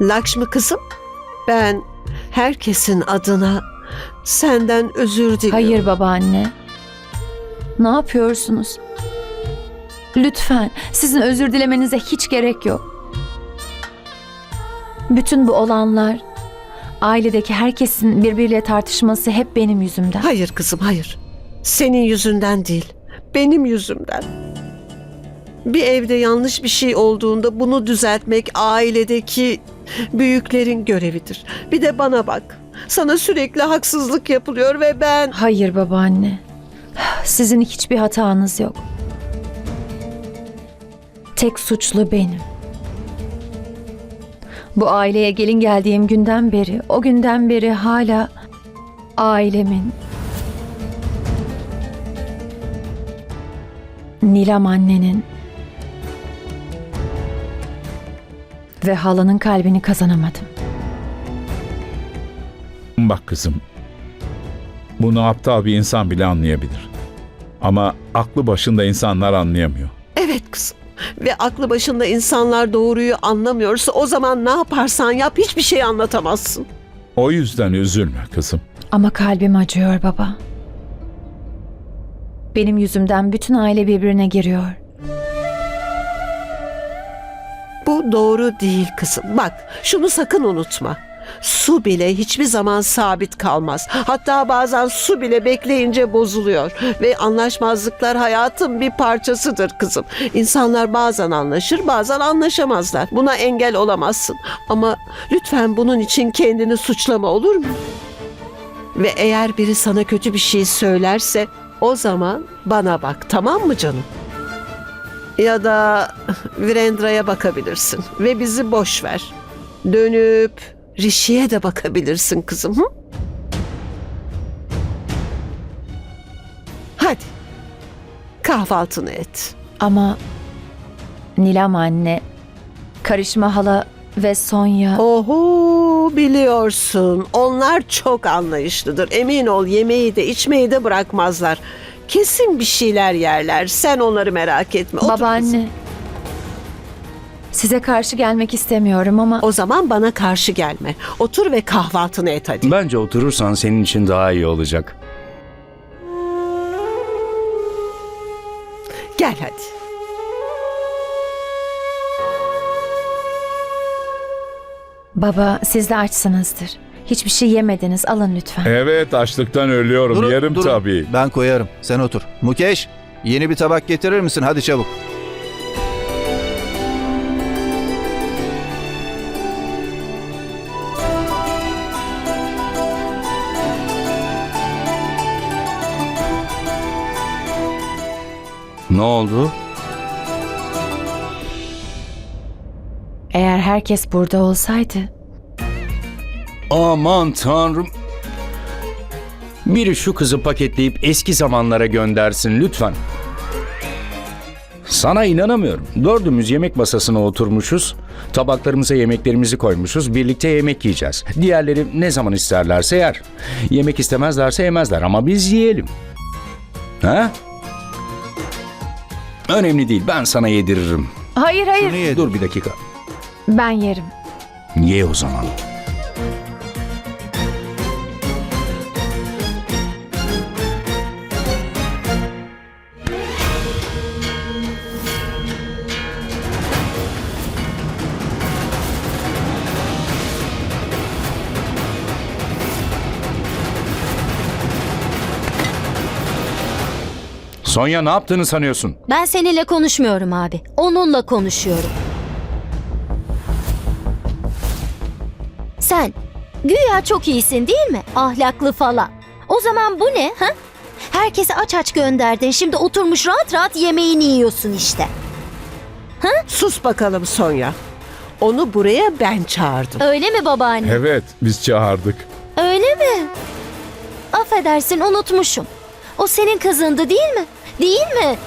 Lakşmi kızım, ben herkesin adına senden özür diliyorum. Hayır babaanne. Ne yapıyorsunuz? Lütfen sizin özür dilemenize hiç gerek yok. Bütün bu olanlar, ailedeki herkesin birbiriyle tartışması hep benim yüzümden. Hayır kızım, hayır. Senin yüzünden değil, benim yüzümden. Bir evde yanlış bir şey olduğunda bunu düzeltmek ailedeki büyüklerin görevidir. Bir de bana bak. Sana sürekli haksızlık yapılıyor ve ben... Hayır babaanne. Sizin hiçbir hatanız yok. Tek suçlu benim. Bu aileye gelin geldiğim günden beri, o günden beri hala ailemin Nilam annenin ve halanın kalbini kazanamadım. Bak kızım. Bunu aptal bir insan bile anlayabilir. Ama aklı başında insanlar anlayamıyor. Evet kızım. Ve aklı başında insanlar doğruyu anlamıyorsa o zaman ne yaparsan yap hiçbir şey anlatamazsın. O yüzden üzülme kızım. Ama kalbim acıyor baba. Benim yüzümden bütün aile birbirine giriyor. Bu doğru değil kızım. Bak şunu sakın unutma. Su bile hiçbir zaman sabit kalmaz. Hatta bazen su bile bekleyince bozuluyor. Ve anlaşmazlıklar hayatın bir parçasıdır kızım. İnsanlar bazen anlaşır bazen anlaşamazlar. Buna engel olamazsın. Ama lütfen bunun için kendini suçlama olur mu? Ve eğer biri sana kötü bir şey söylerse o zaman bana bak tamam mı canım? Ya da Virendra'ya bakabilirsin ve bizi boş ver. Dönüp Rishi'ye de bakabilirsin kızım. Hı? Hadi. Kahvaltını et. Ama Nilam anne, Karışma hala ve Sonya Oho biliyorsun. Onlar çok anlayışlıdır. Emin ol yemeği de içmeyi de bırakmazlar. Kesin bir şeyler yerler. Sen onları merak etme. Otur kızım. babaanne. Size karşı gelmek istemiyorum ama O zaman bana karşı gelme. Otur ve kahvaltını et hadi. Bence oturursan senin için daha iyi olacak. Gel hadi. baba siz de açsınızdır. Hiçbir şey yemediniz alın lütfen. Evet açlıktan ölüyorum. Durun, Yerim durun. tabii. Ben koyarım. Sen otur. Mukeş, yeni bir tabak getirir misin? Hadi çabuk. Ne oldu? Eğer herkes burada olsaydı Aman tanrım. Biri şu kızı paketleyip eski zamanlara göndersin lütfen. Sana inanamıyorum. Dördümüz yemek masasına oturmuşuz. Tabaklarımıza yemeklerimizi koymuşuz. Birlikte yemek yiyeceğiz. Diğerleri ne zaman isterlerse yer. Yemek istemezlerse yemezler ama biz yiyelim. Ha? Önemli değil. Ben sana yediririm. Hayır hayır Şunu ye. Dur bir dakika. ben yerim. Ye o zaman. Sonya ne yaptığını sanıyorsun? Ben seninle konuşmuyorum abi. Onunla konuşuyorum. Sen güya çok iyisin değil mi? Ahlaklı falan. O zaman bu ne ha? Herkese aç aç gönderdin. Şimdi oturmuş rahat rahat yemeğini yiyorsun işte. Sus bakalım Sonya. Onu buraya ben çağırdım. Öyle mi babaanne? Evet biz çağırdık. Öyle mi? Affedersin unutmuşum. O senin kızındı değil mi? Değil mi?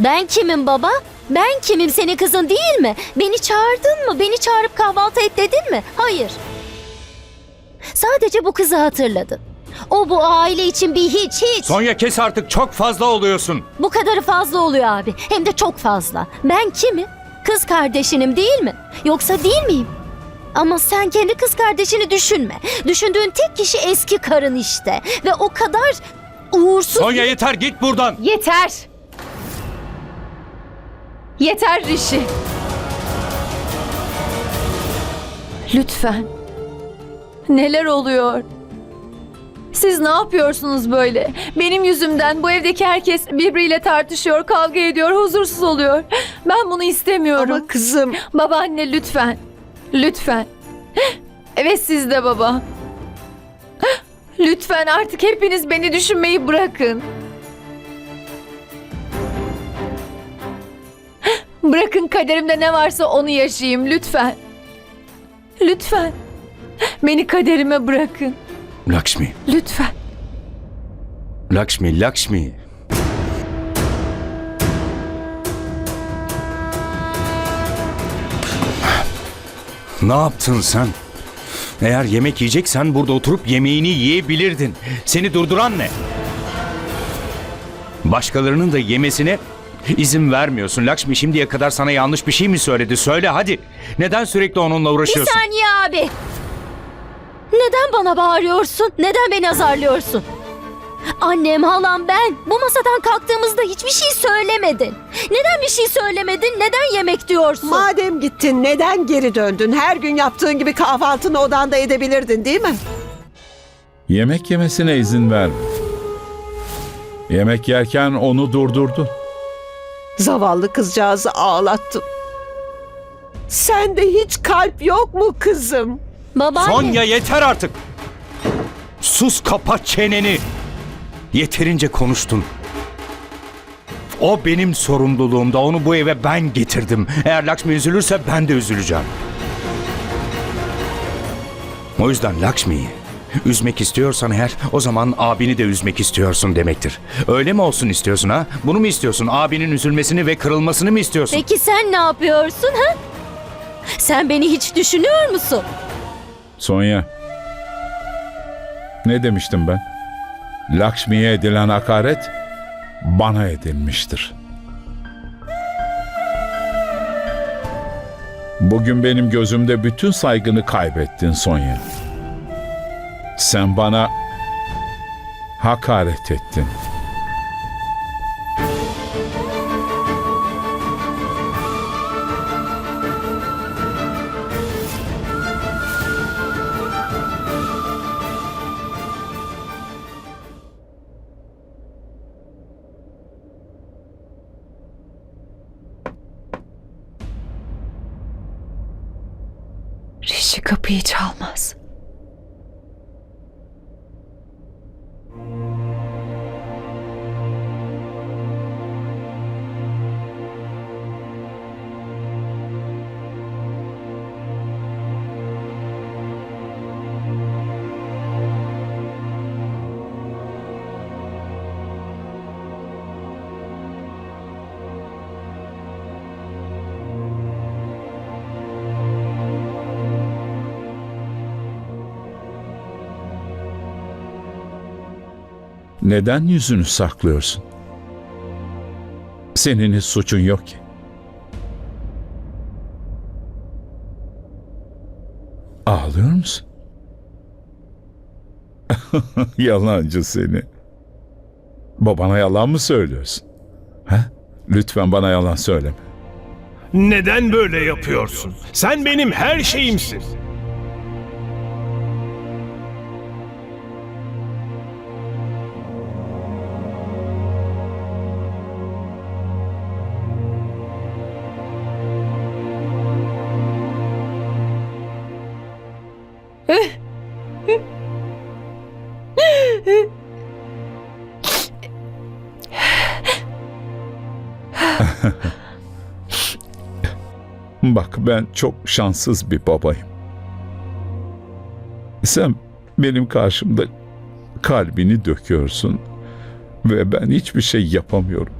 Ben kimim baba? Ben kimim senin kızın değil mi? Beni çağırdın mı? Beni çağırıp kahvaltı et dedin mi? Hayır. Sadece bu kızı hatırladın. O bu aile için bir hiç hiç. Sonya kes artık çok fazla oluyorsun. Bu kadarı fazla oluyor abi. Hem de çok fazla. Ben kimim? Kız kardeşinim değil mi? Yoksa değil miyim? Ama sen kendi kız kardeşini düşünme. Düşündüğün tek kişi eski karın işte. Ve o kadar uğursuz... Sonya yeter git buradan. Yeter! Yeter Rişi. Lütfen. Neler oluyor? Siz ne yapıyorsunuz böyle? Benim yüzümden bu evdeki herkes birbiriyle tartışıyor, kavga ediyor, huzursuz oluyor. Ben bunu istemiyorum. Ama kızım Babaanne lütfen. Lütfen. Evet siz de baba. Lütfen artık hepiniz beni düşünmeyi bırakın. Bırakın kaderimde ne varsa onu yaşayayım lütfen. Lütfen. Beni kaderime bırakın. Lakshmi, Lütfen. Lakshmi, Lakshmi. Ne yaptın sen? Eğer yemek yiyeceksen burada oturup yemeğini yiyebilirdin. Seni durduran ne? Başkalarının da yemesine izin vermiyorsun. Lakshmi şimdiye kadar sana yanlış bir şey mi söyledi? Söyle hadi. Neden sürekli onunla Bir uğraşıyorsun? saniye abi. Neden bana bağırıyorsun? Neden beni azarlıyorsun? Annem, halam, ben bu masadan kalktığımızda hiçbir şey söylemedin. Neden bir şey söylemedin? Neden yemek diyorsun? madem gittin neden geri döndün? Her gün yaptığın gibi kahvaltını odanda edebilirdin değil mi? Yemek yemesine izin verme. Yemek yerken onu durdurdun. Zavallı kızcağızı ağlattın. Sende hiç kalp yok mu kızım? Babaanne. Sonya yeter artık. Sus kapa çeneni. Yeterince konuştun. O benim sorumluluğumda. Onu bu eve ben getirdim. Eğer Lakshmi üzülürse ben de üzüleceğim. O yüzden Lakshmi'yi üzmek istiyorsan eğer o zaman abini de üzmek istiyorsun demektir. Öyle mi olsun istiyorsun ha? Bunu mu istiyorsun? Abinin üzülmesini ve kırılmasını mı istiyorsun? Peki sen ne yapıyorsun ha? Sen beni hiç düşünüyor musun? Sonya. Ne demiştim ben? Lakshmi'ye edilen hakaret bana edilmiştir. Bugün benim gözümde bütün saygını kaybettin Sonya. Sen bana hakaret ettin. Kapıyı çalmaz. Neden yüzünü saklıyorsun? Senin hiç suçun yok ki. Ağlıyor musun? Yalancı seni. Babana yalan mı söylüyorsun? Ha? Lütfen bana yalan söyleme. Neden böyle yapıyorsun? Sen benim her şeyimsin. Bak ben çok şanssız bir babayım. Sen benim karşımda kalbini döküyorsun ve ben hiçbir şey yapamıyorum.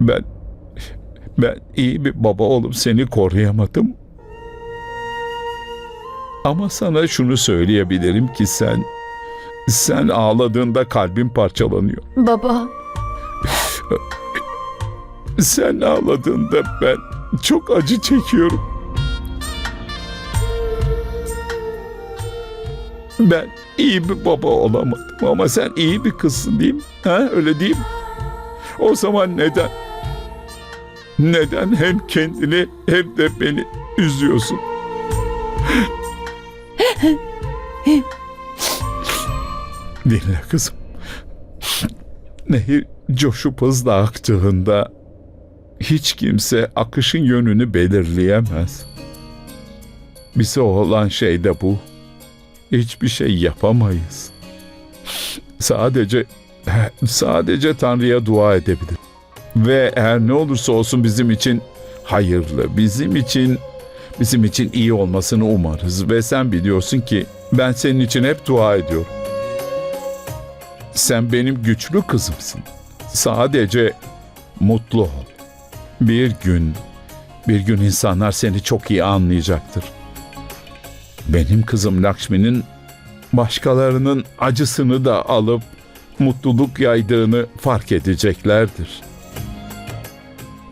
Ben ben iyi bir baba olup seni koruyamadım. Ama sana şunu söyleyebilirim ki sen sen ağladığında kalbin parçalanıyor. Baba, Sen ağladığında ben çok acı çekiyorum. Ben iyi bir baba olamadım ama sen iyi bir kızsın değil mi? Ha öyle değil mi? O zaman neden? Neden hem kendini hem de beni üzüyorsun? Dinle kızım. Nehir coşup hızla aktığında hiç kimse akışın yönünü belirleyemez. Bize olan şey de bu. Hiçbir şey yapamayız. Sadece sadece Tanrı'ya dua edebilir. Ve her ne olursa olsun bizim için hayırlı, bizim için bizim için iyi olmasını umarız ve sen biliyorsun ki ben senin için hep dua ediyorum. Sen benim güçlü kızımsın. Sadece mutlu ol. Bir gün, bir gün insanlar seni çok iyi anlayacaktır. Benim kızım Lakshmi'nin başkalarının acısını da alıp mutluluk yaydığını fark edeceklerdir.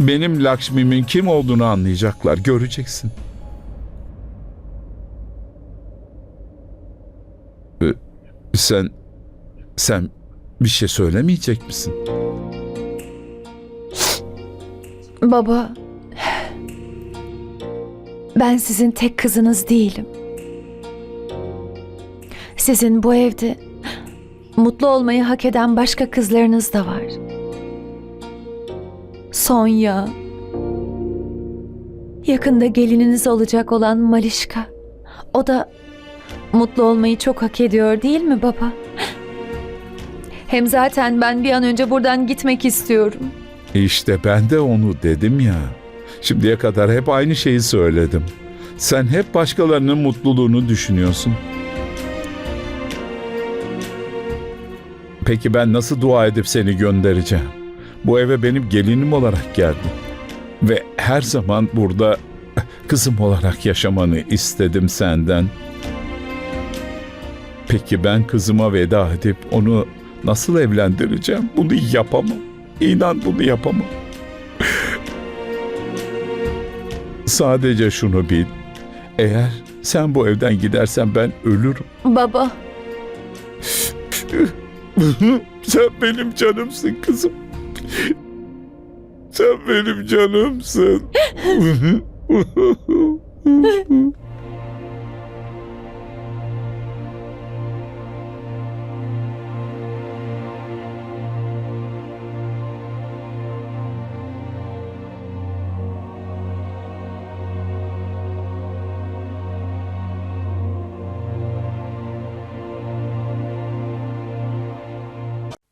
Benim Lakshmi'min kim olduğunu anlayacaklar, göreceksin. Ee, Sen, sen bir şey söylemeyecek misin? Baba, ben sizin tek kızınız değilim. Sizin bu evde mutlu olmayı hak eden başka kızlarınız da var. Sonya, yakında gelininiz olacak olan Malişka. O da mutlu olmayı çok hak ediyor değil mi baba? Hem zaten ben bir an önce buradan gitmek istiyorum. İşte ben de onu dedim ya. Şimdiye kadar hep aynı şeyi söyledim. Sen hep başkalarının mutluluğunu düşünüyorsun. Peki ben nasıl dua edip seni göndereceğim? Bu eve benim gelinim olarak geldin. Ve her zaman burada kızım olarak yaşamanı istedim senden. Peki ben kızıma veda edip onu nasıl evlendireceğim? Bunu yapamam. İnan bunu yapamam. Sadece şunu bil. Eğer sen bu evden gidersen ben ölürüm. Baba, sen benim canımsın kızım. Sen benim canımsın.